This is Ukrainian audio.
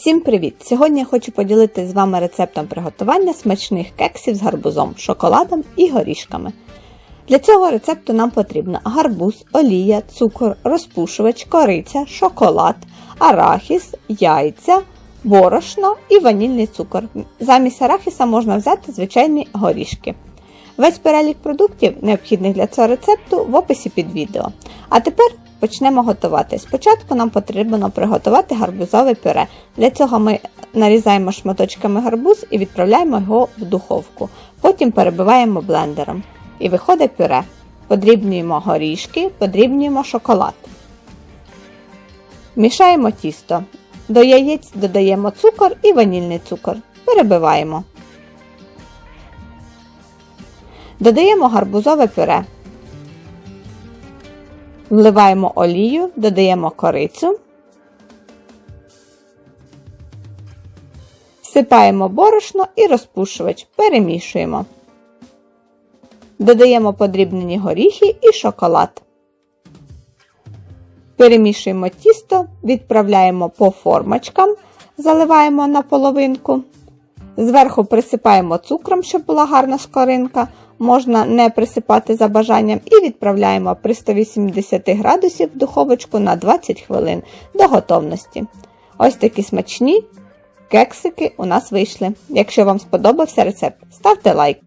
Всім привіт! Сьогодні я хочу поділитися з вами рецептом приготування смачних кексів з гарбузом, шоколадом і горішками. Для цього рецепту нам потрібно гарбуз, олія, цукор, розпушувач, кориця, шоколад, арахіс, яйця, борошно і ванільний цукор. Замість арахіса можна взяти звичайні горішки. Весь перелік продуктів, необхідних для цього рецепту, в описі під відео. А тепер почнемо готувати. Спочатку нам потрібно приготувати гарбузове пюре. Для цього ми нарізаємо шматочками гарбуз і відправляємо його в духовку. Потім перебиваємо блендером. І виходить пюре. Подрібнюємо горішки, подрібнюємо шоколад. Мішаємо тісто. До яєць додаємо цукор і ванільний цукор. Перебиваємо. Додаємо гарбузове пюре. Вливаємо олію, додаємо корицю. Всипаємо борошно і розпушувач. Перемішуємо. Додаємо подрібнені горіхи і шоколад. Перемішуємо тісто, відправляємо по формочкам, заливаємо на половинку. Зверху присипаємо цукром, щоб була гарна скоринка. Можна не присипати за бажанням і відправляємо при 180 градусів в духовочку на 20 хвилин до готовності. Ось такі смачні кексики у нас вийшли. Якщо вам сподобався рецепт, ставте лайк.